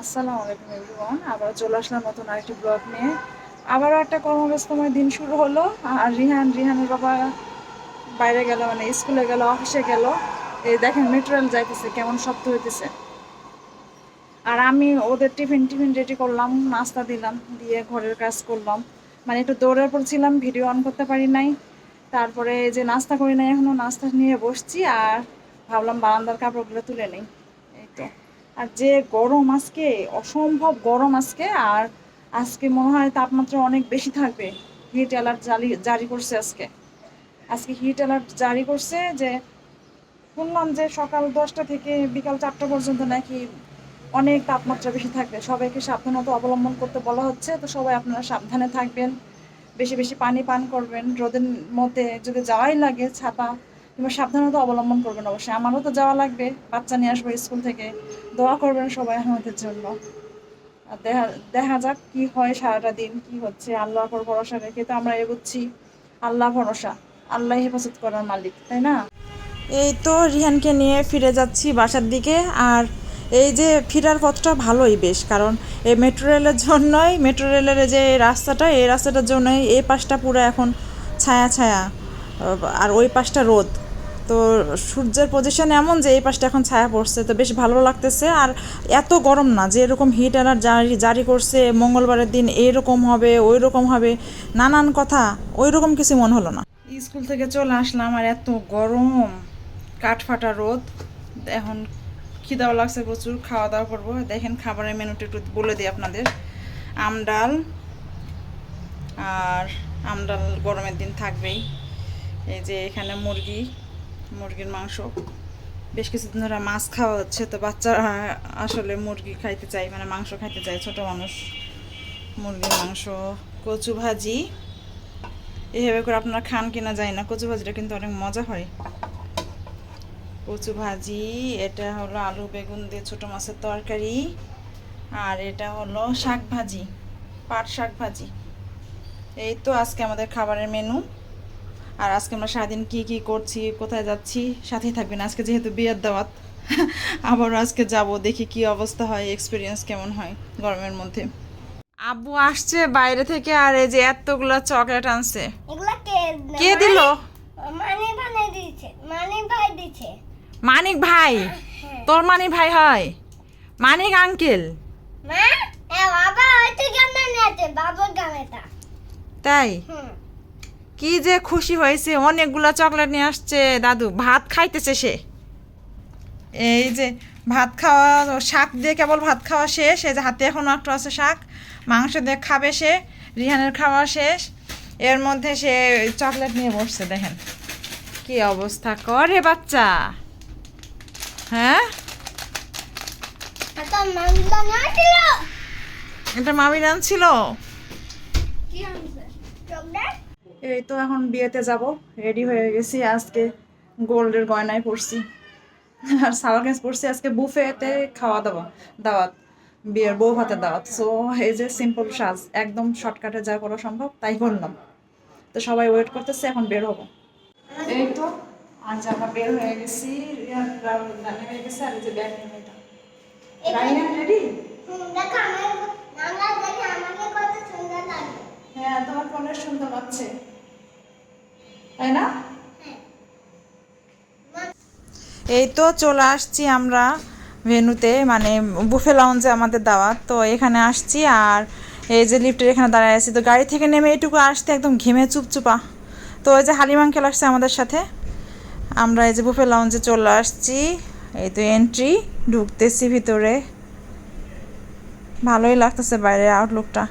আসসালামু আলাইকুম এভরিওয়ান আবার চলে আসলাম নতুন আরেকটি ব্লগ নিয়ে। আবারও একটা কর্মব্যস্তময় দিন শুরু হলো। আর রিহান, রিহানের বাবা বাইরে গেল মানে স্কুলে গেল, অফিসে গেল। এই দেখেন মেটেরিয়াল যাইতেছে, কেমন শব্দ হইতেছে। আর আমি ওদের টিফিন টিফিন রেডি করলাম, নাস্তা দিলাম, দিয়ে ঘরের কাজ করলাম। মানে একটু দৌড়ে পড়ছিলাম ভিডিও অন করতে পারি নাই। তারপরে যে নাস্তা করি নাই, এখনও নাস্তা নিয়ে বসছি, আর ভাবলাম বারান্দার কাপড়গুলো তুলে নেই। আর যে গরম আজকে, অসম্ভব গরম আজকে, আর আজকে মনে হয় তাপমাত্রা অনেক বেশি থাকবে। হিট অ্যালার্ট জারি জারি করছে আজকে। আজকে হিট অ্যালার্ট জারি করছে যে, শুনলাম যে সকাল দশটা থেকে বিকাল চারটা পর্যন্ত নাকি অনেক তাপমাত্রা বেশি থাকবে। সবাইকে সাবধানতা অবলম্বন করতে বলা হচ্ছে, তো সবাই আপনারা সাবধানে থাকবেন। বেশি বেশি পানি পান করবেন। রোদের মধ্যে যদি যাওয়াই লাগে, ছাতা কিংবা সাবধানতা অবলম্বন করবেন অবশ্যই। আমারও তো যাওয়া লাগবে। বাচ্চা নিয়ে আসব স্কুল থেকে। দোয়া করবেন সবাই আমাদের জন্য। আর দেখা দেখা যাক কি হয় সারাটা দিন, কি হচ্ছে। আল্লাহ উপর ভরসা রেখে তো আমরা এগোচ্ছি। আল্লাহ ভরসা। আল্লাহ হেফাজত করার মালিক, তাই না? এই তো রিহানকে নিয়ে ফিরে যাচ্ছি বাসার দিকে। আর এই যে ফেরার পথটা ভালোই বেশ, কারণ এই মেট্রো রেলের জন্যই, মেট্রো রেলের যে রাস্তাটা, এই রাস্তাটার জন্যই এই পাশটা পুরো এখন ছায়া ছায়া। আর ওই পাশটা রোদ। তো সূর্যের পজিশন এমন যে এই পাশটা এখন ছায়া পড়ছে, তো বেশ ভালো লাগতেছে। আর এত গরম না, যে এরকম হিট অ্যালার্ট জারি জারি করছে, মঙ্গলবারের দিন এইরকম হবে ওই রকম হবে, নানান কথা ওই রকম কিছু মনে হলো না। স্কুল থেকে চলে আসলাম আর এত গরম কাঠ ফাটা রোদ। এখন খিদাও লাগছে প্রচুর খাওয়া দাওয়া করব। দেখেন খাবারের মেনুটা একটু বলে দিই আপনাদের। আমডাল, আর আমডাল গরমের দিন থাকবেই। এই যে এখানে মুরগি, মুরগির মাংস। বেশ কিছুদিন ধরে মাছ খাওয়া হচ্ছে, তো বাচ্চারা আসলে মুরগি খাইতে চায় মানে মাংস খাইতে চায়, ছোট মানুষ। মুরগির মাংস, কচু ভাজি। এভাবে করে আপনারা খান কিনা যায় না, কচু ভাজিটা কিন্তু অনেক মজা হয়। কচু ভাজি, এটা হলো আলু বেগুন দিয়ে ছোট মাছের তরকারি, আর এটা হলো শাক ভাজি, পাট শাক ভাজি। এই তো আজকে আমাদের খাবারের মেনু আর আজকে আমরা সারাদিন কি কি করছি কোথায় যাচ্ছি সাথেই থাকবেন। আজকে যেহেতু বিয়ের দাওয়াত আবার আজকে যাব দেখি কি অবস্থা হয় এক্সপিরিয়েন্স কেমন হয় গরমের মধ্যে। আব্বু আসছে বাইরে থেকে আর এই যে এতগুলো চকলেট আনছে। কে কে দিল? মানে বানাই দিয়েছে মানে ভাই দিছে মানিক ভাই? তোর মানিক ভাই হয়? মানিক আঙ্কেল? মা? এ বাবা হয়তো গানে নিয়েছে বাবার গানেটা তাই? হুম। কি যে খুশি হয়েছে অনেকগুলো চকলেট নিয়ে আসছে দাদু ভাত খাইতেছে সে। এই যে ভাত খাওয়া শাক দিয়ে কেবল ভাত খাওয়া শেষ এই যে হাতে এখনও একটু আছে শাক মাংস দিয়ে খাবে সে রিহানের খাওয়া শেষ। এর মধ্যে সে চকলেট নিয়ে বসছে দেখেন। কি অবস্থা করে বাচ্চা। হ্যাঁ? এটা মাংলা না ছিল কি এই তো এখন বিয়েতে যাব রেডি হয়ে গেছি। আজকে গোল্ডের গয়নায় পড়ছি আর সাওয়ার কাছে পড়ছি আজকে বুফেতে খাওয়া দাওয়া দাওয়াত বিয়ের বউ ভাতের দাওয়াত। সো এই যে সিম্পল সাজ একদম শর্টকাটে যা করা সম্ভব তাই করলাম। তো সবাই ওয়েট করতেছে এখন বের হব। এই তো আজ আমরা বের হয়ে গেছি হয়ে আর এই যে ব্যাগ নিয়ে রেডি হুম দেখো আমার নানা দেখে আমাকে কত সুন্দর লাগে হ্যাঁ তোমার সুন্দর লাগছে। তাই না? এই তো চলে আসছি আমরা ভেনুতে মানে বুফে লাউঞ্জে আমাদের দাওয়াত তো এখানে আসছি আর এই যে লিফটের এখানে দাঁড়ায় আছি। তো গাড়ি থেকে নেমে এইটুকু আসতে একদম ঘেমে চুপচুপা। তো ওই যে হালিম আঙ্কেল আসছে আমাদের সাথে। আমরা এই যে বুফে লাউঞ্জে চলে আসছি। এই তো এন্ট্রি ঢুকতেছি ভিতরে। ভালোই লাগতেছে বাইরের আউটলুকটা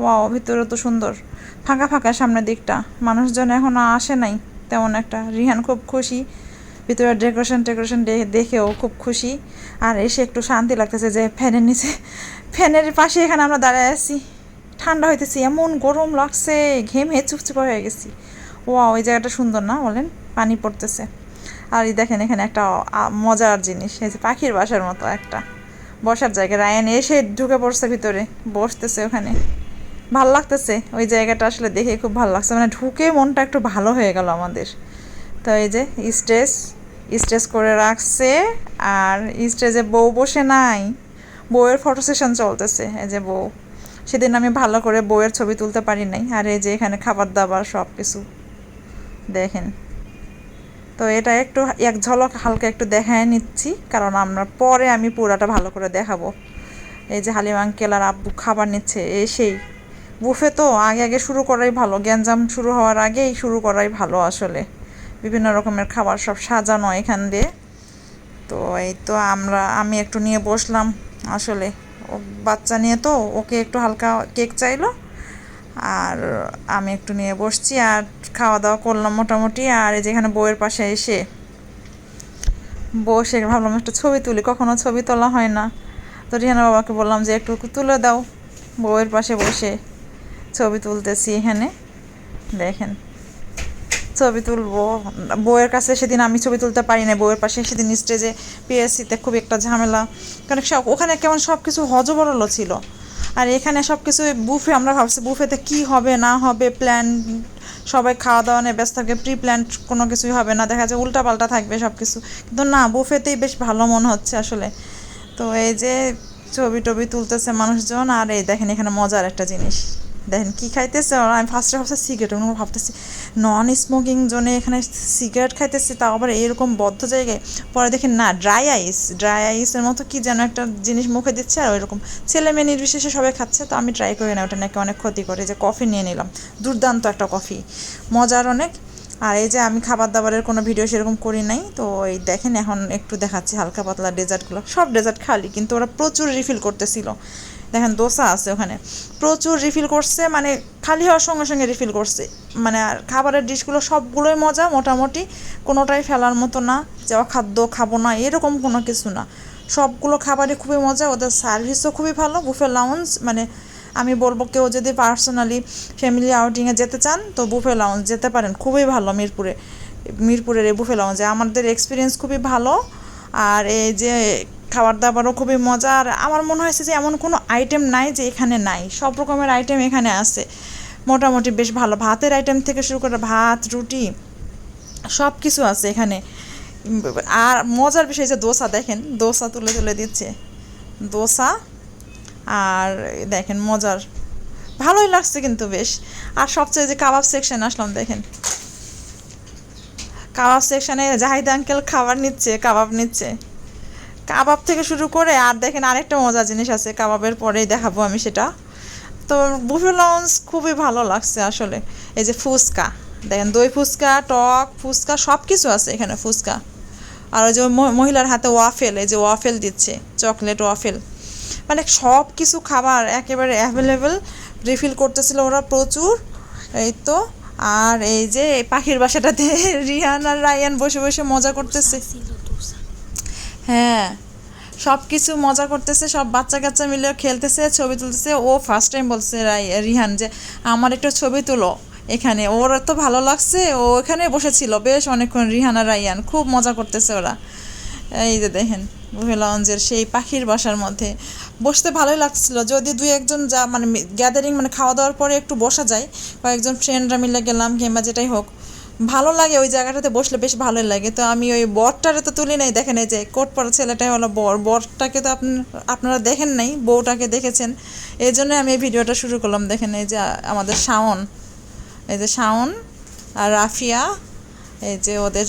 ওয়াও, ভিতরে তো সুন্দর। ফাঁকা ফাঁকা সামনের দিকটা। মানুষজন এখনও আসে নাই, তেমন একটা। রিহান খুব খুশি। ভিতরে ডেকোরেশন টেকোরেশন দেখেও খুব খুশি। আর এসে একটু শান্তি লাগতেছে যে ফ্যানের নিচে ফ্যানের পাশে এখানে আমরা দাঁড়ায় আছি। ঠান্ডা হইতেছি, এমন গরম লাগছে। ঘেমে চুপচুপা হয়ে গেছি। ওয়াও ওই জায়গাটা সুন্দর না বলেন? পানি পড়তেছে। আর এই দেখেন, এখানে একটা মজার জিনিস। এই যে পাখির বাসার মতো একটা। বসার জায়গা রায়ান এসে ঢুকে পড়ছে ভিতরে। বসতেছে ওখানে। ভালো লাগতেছে। ওই জায়গাটা আসলে দেখে খুব ভালো লাগছে। মানে ঢুকে মনটা একটু ভালো হয়ে গেল আমাদের। তো এই যে স্টেজ স্টেজ করে রাখছে আর স্টেজে বউ বসে নাই। বউয়ের ফটো সেশন চলতেছে, এই যে বউ। সেদিন আমি ভালো করে বউয়ের ছবি তুলতে পারি নাই। আর এই যে এখানে খাবার দাবার সব কিছু দেখেন। তো এটা একটু এক ঝলক হালকা একটু দেখায় নিচ্ছি। কারণ আমরা পরে আমি পুরাটা ভালো করে দেখাবো। এই যে হালিম আঙ্কেল আর আব্বু খাবার নিচ্ছে, এই সেই। বুফে তো আগে আগে শুরু করাই ভালো, গ্যাঞ্জাম শুরু হওয়ার আগেই শুরু করাই ভালো আসলে। বিভিন্ন রকমের খাবার সব সাজানো এখান দিয়ে। তো এই তো আমরা, আমি একটু নিয়ে বসলাম আসলে। ও বাচ্চা নিয়ে তো, ওকে একটু হালকা কেক চাইলো। আর আমি একটু নিয়ে বসছি আর খাওয়া দাওয়া করলাম মোটামুটি। আর এই যেখানে বউয়ের পাশে এসে বসে ভাবলাম একটা ছবি তুলি, কখনো ছবি তোলা হয় না। তো রিহানা বাবাকে বললাম যে একটু তুলে দাও। বউয়ের পাশে বসে ছবি তুলতেছি এখানে। দেখেন। ছবি তুলবো। বউয়ের কাছে সেদিন আমি ছবি তুলতে পারি না বউয়ের পাশে সেদিন স্টেজে পিএসসিতে খুব একটা ঝামেলা। কারণ সব, ওখানে কেমন সব কিছু হজবরল ছিল। আর এখানে সব কিছু বুফে আমরা ভাবছি বুফেতে কি হবে, না হবে প্ল্যান সবাই খাওয়া দাওয়া নিয়ে ব্যস্ত থাকে প্রি প্ল্যান কোনো কিছুই হবে না। দেখা যায় উল্টাপাল্টা থাকবে সব কিছু কিন্তু না বুফেতেই বেশ ভালো মনে হচ্ছে আসলে। তো এই যে ছবি টবি তুলতেছে মানুষজন, আর এই দেখেন এখানে মজার একটা জিনিস। দেখেন কি খাইতেছে? ওরা আমি ফার্স্টে ভাবছি সিগারেট আমি ভাবতেছি নন স্মোকিং জোনে এখানে সিগারেট খাইতেছি, তাও আবার এরকম বদ্ধ জায়গায়। পরে দেখি, না ড্রাই আইস ড্রাই আইসের মতো কি যেন একটা জিনিস মুখে দিচ্ছে আর ওইরকম। ছেলে মেয়ে নির্বিশেষে সবাই খাচ্ছে, তো আমি ট্রাই করি না, ওটা নাকি অনেক ক্ষতি করে। যে কফি নিয়ে নিলাম, দুর্দান্ত একটা কফি মজার অনেক। আর এই যে আমি খাবার দাবারের কোনো ভিডিও সেরকম করি নাই, তো এই দেখেন, এখন একটু দেখাচ্ছি হালকা পাতলা ডেজার্টগুলো সব ডেজার্ট খালি, কিন্তু ওরা প্রচুর রিফিল করতেছিল। দেখেন দোসা আছে ওখানে। প্রচুর রিফিল করছে মানে খালি হওয়ার সঙ্গে সঙ্গে রিফিল করছে। মানে আর খাবারের ডিশগুলো সবগুলোই মজা, মোটামুটি। কোনোটাই ফেলার মতো না, যে খাদ্য খাব না, এরকম কোনো কিছু না। সবগুলো খাবারই খুবই মজা, ওদের সার্ভিসও খুবই ভালো বুফে লাউঞ্জ মানে আমি বলব কেউ যদি পার্সোনালি ফ্যামিলি আউটিংয়ে যেতে চান, তো বুফে লাউঞ্জ যেতে পারেন। খুবই ভালো মিরপুরে, মিরপুরের এই বুফে লাউঞ্জে আমাদের এক্সপিরিয়েন্স খুবই ভালো, আর এই যে খাবার দাবারও খুবই মজা। আর আমার মনে হয়েছে যে এমন কোনো আইটেম নাই যে এখানে নাই। সব রকমের আইটেম এখানে আছে। মোটামুটি বেশ ভালো। ভাতের আইটেম থেকে শুরু করে ভাত, রুটি সব কিছু আছে এখানে। আর মজার বিষয় যে দোসা, দেখেন, দোসা তুলে তুলে দিচ্ছে। দোসা আর দেখেন মজার। ভালোই লাগছে কিন্তু বেশ। আর সবচেয়ে যে কাবাব সেকশন আসলাম, দেখেন। কাবাব সেকশনে জাহিদ আঙ্কেল খাবার নিচ্ছে, কাবাব নিচ্ছে। কাবাব থেকে শুরু করে, আর দেখেন আরেকটা মজার জিনিস আছে, কাবাবের পরেই দেখাবো আমি সেটা। তো বুফে লঞ্চ খুবই ভালো লাগছে আসলে। এই যে ফুচকা, দেখেন দই ফুচকা, টক ফুচকা সব কিছু আছে এখানে ফুচকা। আর ওই যে মহিলার হাতে ওয়াফেল এই যে ওয়াফেল দিচ্ছে চকলেট ওয়াফেল মানে সব কিছু খাবার একেবারে অ্যাভেলেবেল রিফিল করতেছিল ওরা প্রচুর। এই তো, আর এই যে পাখির বাসাটাতে রিহান আর রায়ান বসে বসে মজা করতেছে। হ্যাঁ। সব কিছু মজা করতেছে, সব বাচ্চা কাচ্চা মিলে খেলতেছে, ছবি তুলতেছে। ও ফার্স্ট টাইম বলছে রিহান যে, আমার একটা ছবি তুলো এখানে। ওর তো ভালো লাগছে, ও এখানে বসেছিল। বেশ অনেকক্ষণ রিহান রাইয়ান খুব মজা করতেছে ওরা। এই যে দেখেন লঞ্জের সেই পাখির বাসার মধ্যে। বসতে ভালোই লাগছিল। যদি দুই একজন যা মানে গ্যাদারিং মানে খাওয়া দাওয়ার পরে একটু বসা যায়, কয়েকজন ফ্রেন্ডরা মিলে গেলাম কিংবা যেটাই হোক। ভালো লাগে ওই জায়গাটাতে বসলে বেশ ভালোই লাগে। তো আমি ওই বরটারে তো তুলি নাই, দেখেন এই যে কোট পরা ছেলেটাই হলো বর। বরটাকে তো আপনি, আপনারা দেখেন নাই, বউটাকে দেখেছেন। এই জন্য আমি এই ভিডিওটা শুরু করলাম, দেখেন এই যে আমাদের শাওন। এই যে শাওন আর রাফিয়া, এই যে ওদের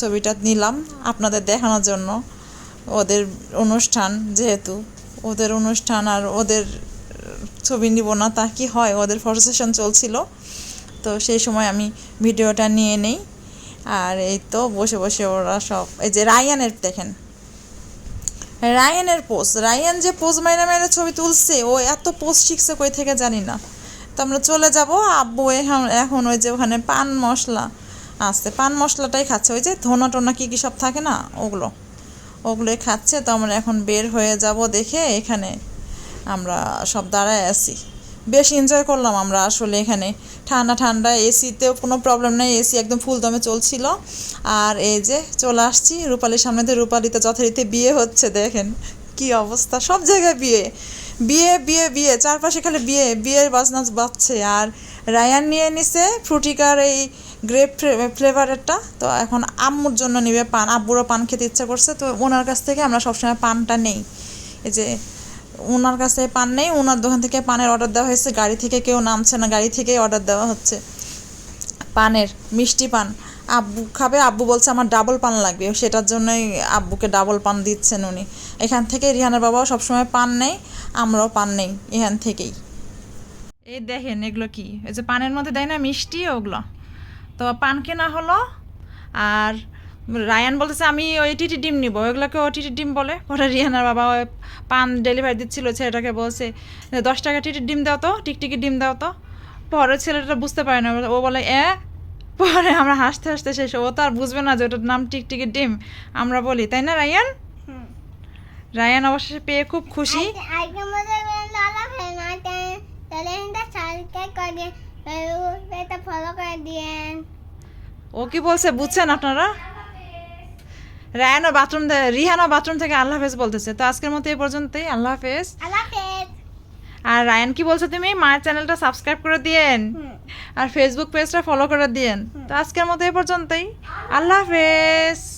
ছবিটা নিলাম আপনাদের দেখানোর জন্য। ওদের অনুষ্ঠান যেহেতু, ওদের অনুষ্ঠান আর ওদের ছবি নিব না, তা কি হয়? ওদের ফটো সেশন চলছিল। তো সেই সময় আমি ভিডিওটা নিয়ে নেই। আর এই তো বসে বসে ওরা সব, এই যে রায়ানের দেখেন। রায়ানের পোজ রায়ান যে পোজ মাইরা মাইরা ছবি তুলছে, ও এত পোজ শিখছে কই থেকে জানি না। তো আমরা চলে যাব, আব্বু এখন এখন ওই যে ওখানে পান মশলা আছে, পান মশলাটাই খাচ্ছে। ওই যে ধনা টনা কী কী সব থাকে না, ওগুলো, ওগুলোই খাচ্ছে। তো আমরা এখন বের হয়ে যাব দেখে এখানে আমরা সব দাঁড়ায় আছি। বেশ এনজয় করলাম আমরা আসলে এখানে। ঠান্ডা ঠান্ডা এসিতেও কোনো প্রবলেম নেই এসি একদম ফুল দমে চলছিল। আর এই যে চলে আসছি রূপালির সামনে দিয়ে। রূপালিতে যথারীতি বিয়ে হচ্ছে, দেখেন কি অবস্থা। সব জায়গায় বিয়ে। বিয়ে বিয়ে বিয়ে, চারপাশে খালি বিয়ে, বিয়ের বাজনা বাজছে। আর রায়ান নিয়ে নিছে ফ্রুটিকার এই গ্রেপ ফ্লেভারেরটা তো এখন আম্মুর জন্য নিবে পান, আব্বুরও পান খেতে ইচ্ছা করছে। তো ওনার কাছ থেকে আমরা সবসময় পানটা নেই। এই যে ওনার কাছে পান নেই ওনার দোকান থেকে পানের অর্ডার দেওয়া হয়েছে, গাড়ি থেকে কেউ নামছে না, গাড়ি থেকেই অর্ডার দেওয়া হচ্ছে। পানের, মিষ্টি পান। আব্বু খাবে, আব্বু বলছে আমার ডাবল পান লাগবে, সেটার জন্যই আব্বুকে ডাবল পান দিচ্ছেন উনি। এখান থেকে রিহানের বাবাও সবসময় পান নেই, আমরাও পান নেই এখান থেকেই। এই দেখেন, এগুলো কি? এই যে পানের মধ্যে দেয় না মিষ্টি, ওগুলো। তো পান কেনা হলো, আর রায়ান বলতেছে আমি ওই টিটি ডিম নিব। ওইগুলোকে ও টিটি ডিম বলে। পরে রিয়ানার বাবা ওই পান ডেলিভারি দিচ্ছিল ছেলেটাকে বলছে দশ টাকা টিটির ডিম দাও তো টিকটিকি ডিম দাও তো। পরে ছেলেটা বুঝতে পারে না ও বলে এ? পরে আমরা হাসতে হাসতে শেষ ও তো আর বুঝবে না যে ওটার নাম টিকটিকি ডিম। আমরা বলি তাই না রায়ান? রায়ান অবশেষে পেয়ে খুব খুশি। ও কি বলছে বুঝছেন আপনারা? রায়ানও বাথরুম রিহানও বাথরুম থেকে আল্লাহ হাফেজ বলতেছে। তো আজকের মতো এই পর্যন্তই। আল্লাহ হাফেজ। আর রায়ান কি বলছো তুমি? মায়ের চ্যানেলটা সাবস্ক্রাইব করে দিয়েন। আর ফেসবুক পেজটা ফলো করে দিয়েন। তো আজকের মতো এই পর্যন্তই। আল্লাহ হাফেজ।